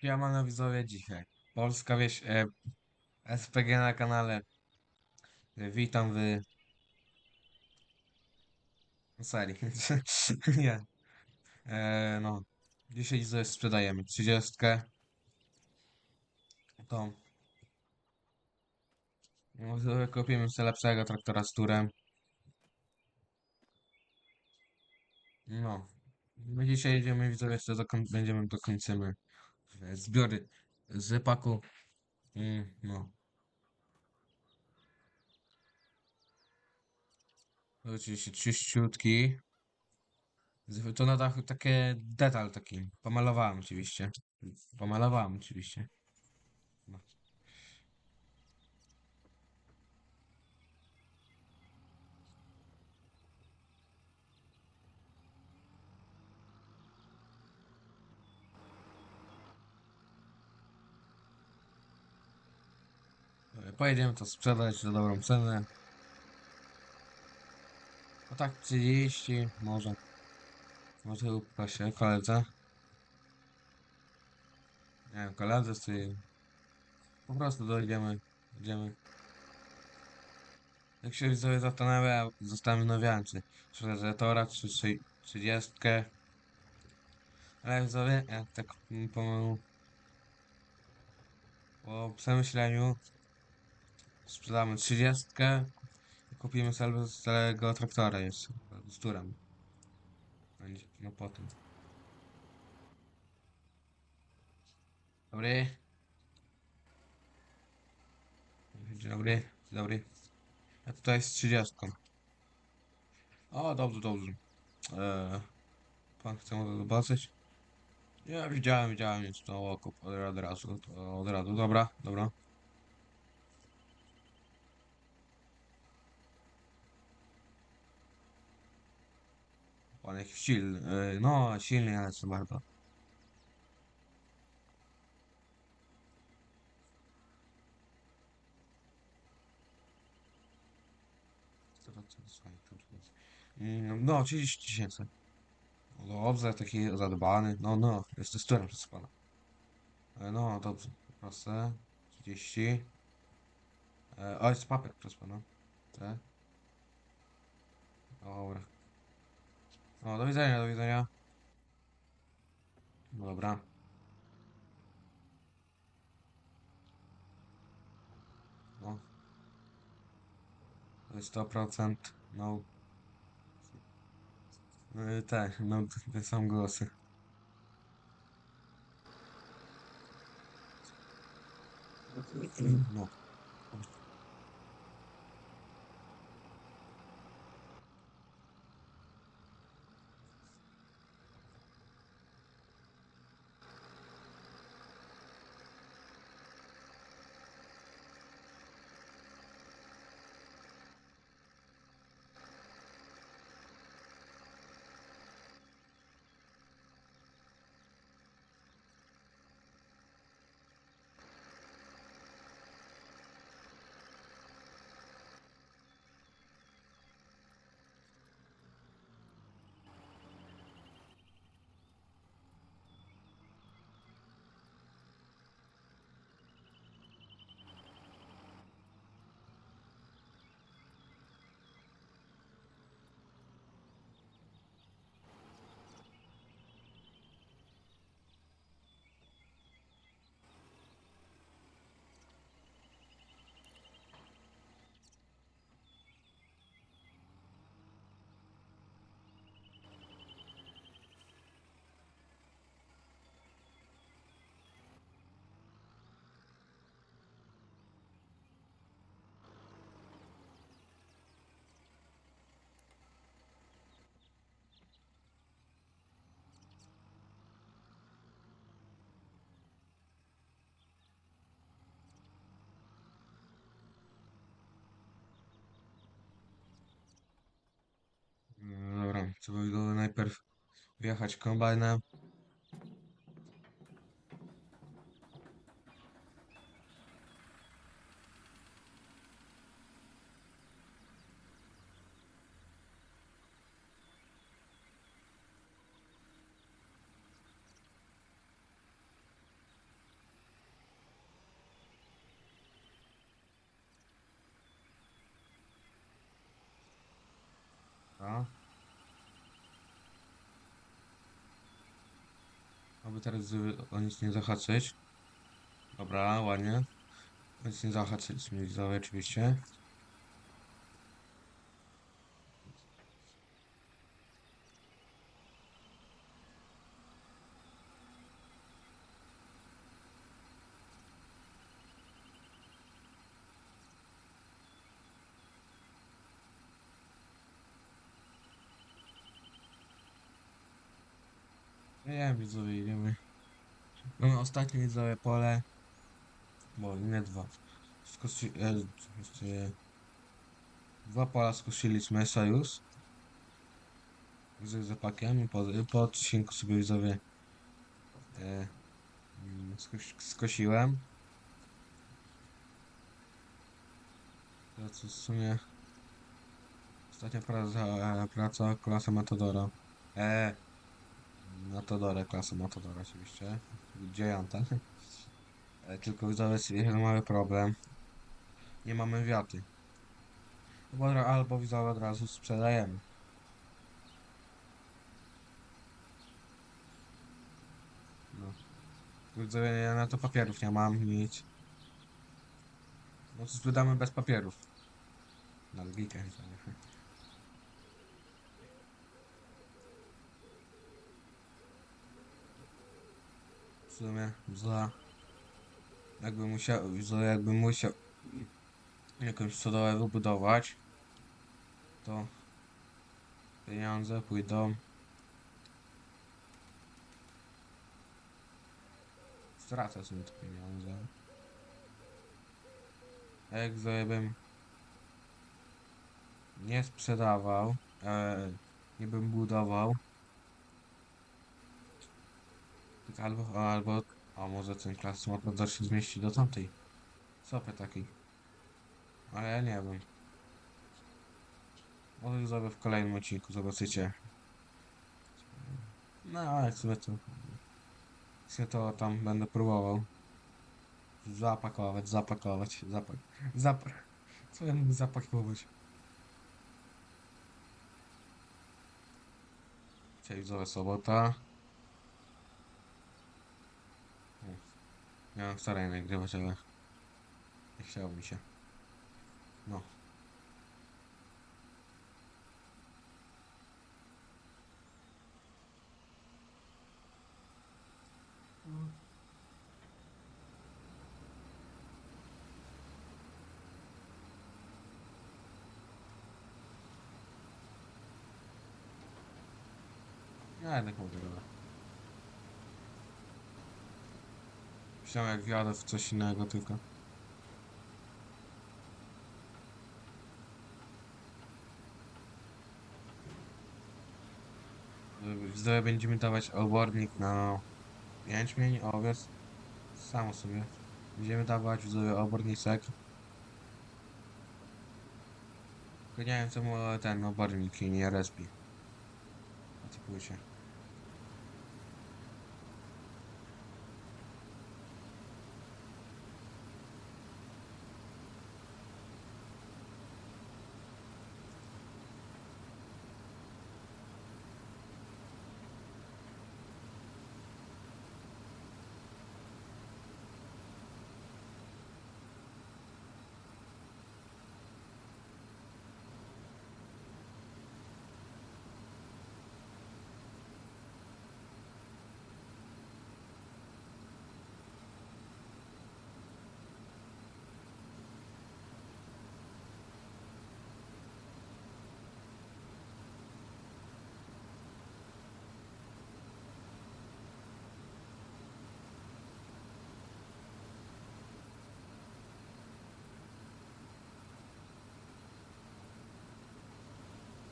Siemano widzowie dzisiaj. Polska wieś, e, SPG na kanale. E, witam w serii. Nie. E, no. Dzisiaj coś sprzedajemy. 30. To. No, widzowie, kupimy sobie lepszego traktora z turem. No. My dzisiaj jedziemy widzowie jeszcze dokon będziemy dokończymy zbiory z rzepaku. Mm, no. Oczywiście czyściutki. To na dachu takie detal taki. Pomalowałem oczywiście. Pomalowałem oczywiście. Pojedziemy to sprzedać za dobrą cenę. No tak 30 może. Może upa się koledze. Nie wiem, koledze czy... Po prostu dojdziemy. Idziemy. Jak się widzowie zastanawia, zastanawiałem się, czy Rezatora, czy 30. Ale widzowie, jak tak mm, po, po przemyśleniu sprzedamy 30 i kupimy sobie całego traktora jeszcze, z turem. Będzie, no potem. Dobry. Dzień dobry, dzień dobry. A tutaj jest 30. O, dobrze, dobrze. Eee, pan chce może zobaczyć? Ja widziałem, widziałem, więc to okup od, od razu, od razu, dobra, dobra. Pan jakiś silny, yy, no silny, co bardzo. Jest? Mm, No, 30 tysięcy. No dobrze, taki zadbany, no, no, jest testerem przez pana. E, No, dobrze, proszę, 30. E, o, jest papier przez pana. Tak. Dobra. O, do widzenia, do widzenia. No dobra. No. To jest 100%. No. Tak, no, te są głosy. No. No Dobra, trzeba by było najpierw wjechać kombajnem. Teraz o nic nie zahaczyć. Dobra, ładnie. O nic nie zahaczyć, widzowie oczywiście. Wiem, widzowie, idziemy. Mamy ostatnie widzowie pole. Bo nie dwa. Skosi... E, jeszcze... Dwa pola skosiliśmy sojusz. Z zapakiem po, po odcinku sobie widzowie e, mm, skos, skosiłem. Co w sumie ostatnia praca, praca klasa Matadora. E, Matadora, klasa Matadora oczywiście. Dziejąta. E, tylko widzowie jest mały problem. Nie mamy wiaty. Albo widzowie od razu sprzedajemy. No. Widzowie, ja na to papierów nie mam, nic. No to sprzedamy bez papierów. Na logikę. widzowie. Sumie za... Jakby musiał, za jakby musiał jakąś stodołę wybudować, to pieniądze pójdą stracę sobie te pieniądze. Jak bym nie sprzedawał, e, nie bym budował, tylko albo, albo, a może ten klas Matador się zmieści do tamtej sopy takiej. Ale ja nie wiem. Może zrobię w kolejnym odcinku, zobaczycie. No, ale sobie to... Sobie to tam będę próbował. Zapakować, zapakować, zapak... Zap... Co ja mógł zapakować? Dzisiaj widzowie sobota. O, Miałem wczoraj nagrywać, ale... Nie chciało mi się. No. Ja jednak mogę dobra. Myślałem jak wjadę w coś innego tylko. Widzowie będziemy dawać obornik na jęczmień, owiec. Samo sobie. Będziemy dawać widzowie obornisek. Tylko nie wiem czemu ten obornik nie respi. Na tej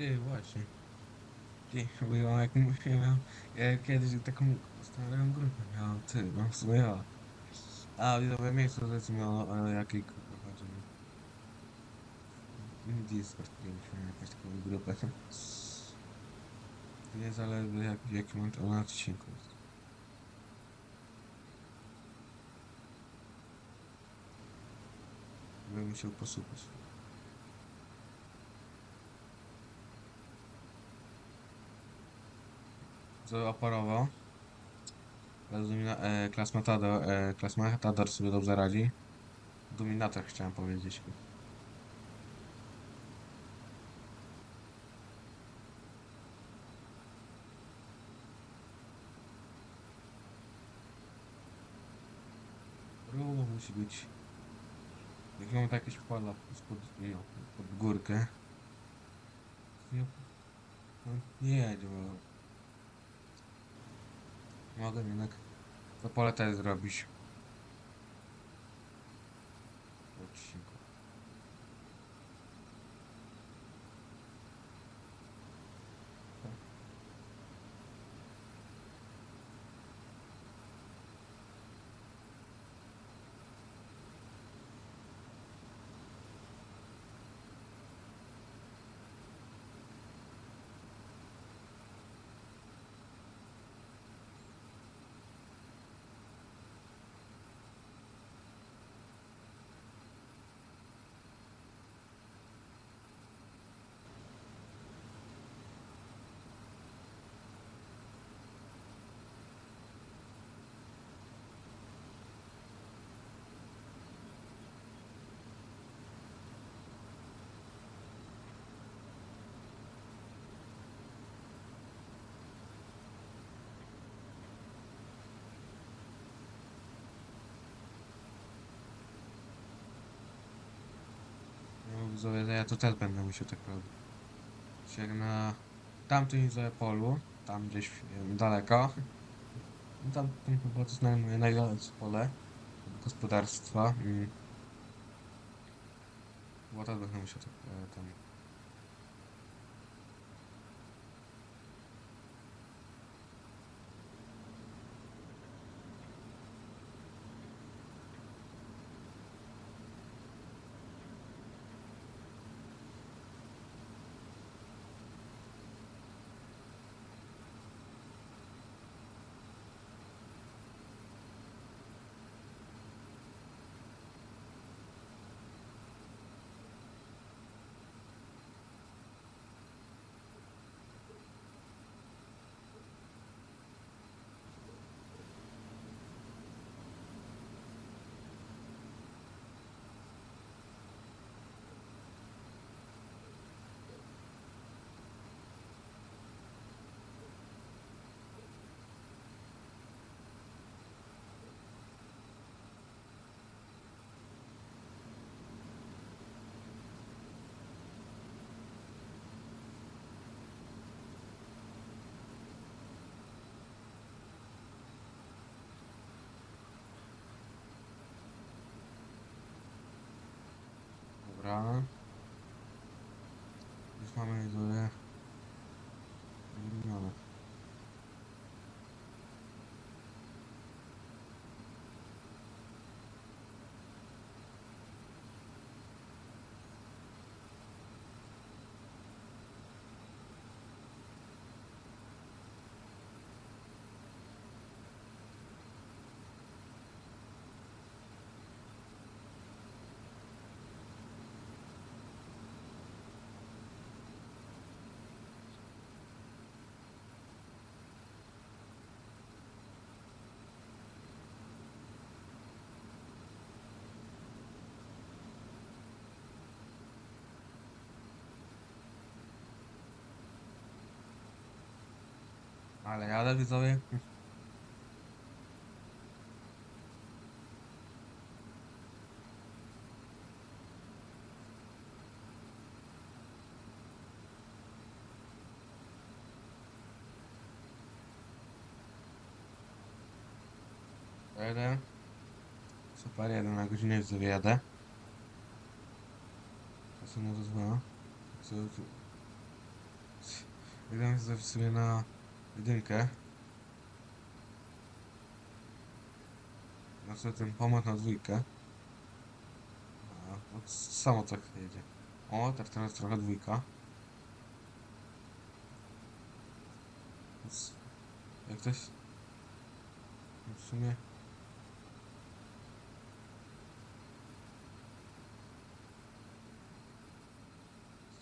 Ty, właśnie. Ty, bo ja jak mówiłem, ja kiedyś taką starą grupę miałem, ty, no w sumie ja. A, widzowe miejsce zlecimy o, o jakiej grupie chodzi. Discord mieliśmy jakąś taką grupę. Nie zależy jak, jaki mam to na odcinku. Bym musiał posłuchać. Operował? Klas, domina, e, klas, Matador, e, klas Matador sobie dobrze radzi. Dominator chciałem powiedzieć. Równo musi być. Jak mamy jakieś pola spod, no, pod górkę. Nie, no, nie. Mogę jednak to pole też zrobić. Odcinku. No, widzowie, to też będę musiał tak robić. Jak na tamtym polu, tam gdzieś em, daleko. No Tam, chyba to jest najlepsze pole gospodarstwa. Bo też będę musiał tak e, tam. Dobra. Już mamy widzowie. Ale jadę widzowie. Jedę. Super, jeden na godzinę widzowie jadę. To są może dwa. Co tu? Jeden sobie na jedynkę. Znaczy ten pomysł na dwójkę. A, no, samo tak jedzie. O, teraz, teraz trochę dwójka. Jak ktoś... W sumie...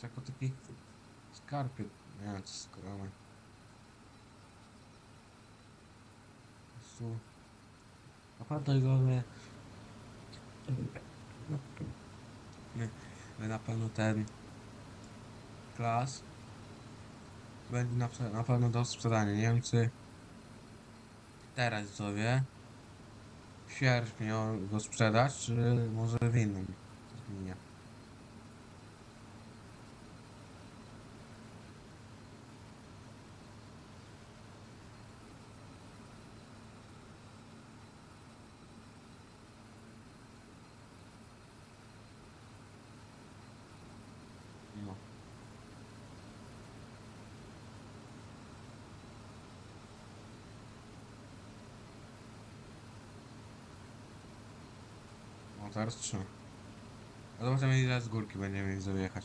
Jako taki skarpet. Nie wiem, co skromny. Prostu. Naprawdę widzowie. My, my na pewno ten klas będzie na, na pewno do sprzedania. Nie wiem czy teraz widzowie w sierpniu go sprzedać, czy może w innym terminie. No. No teraz. A zobaczymy ile z górki będziemy mieli zajechać.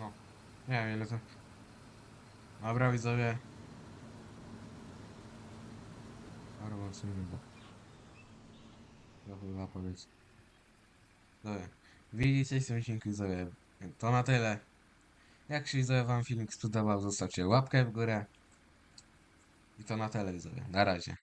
No. Nie wiem ile to. Dobra widzowie. Dobra, sobie chyba. To chyba powiedz. Dobra. Widzicie, są odcinku widzowie. To na tyle. Jak się widzowie wam filmik spodobał, zostawcie łapkę w górę. I to na tyle widzowie. Na razie.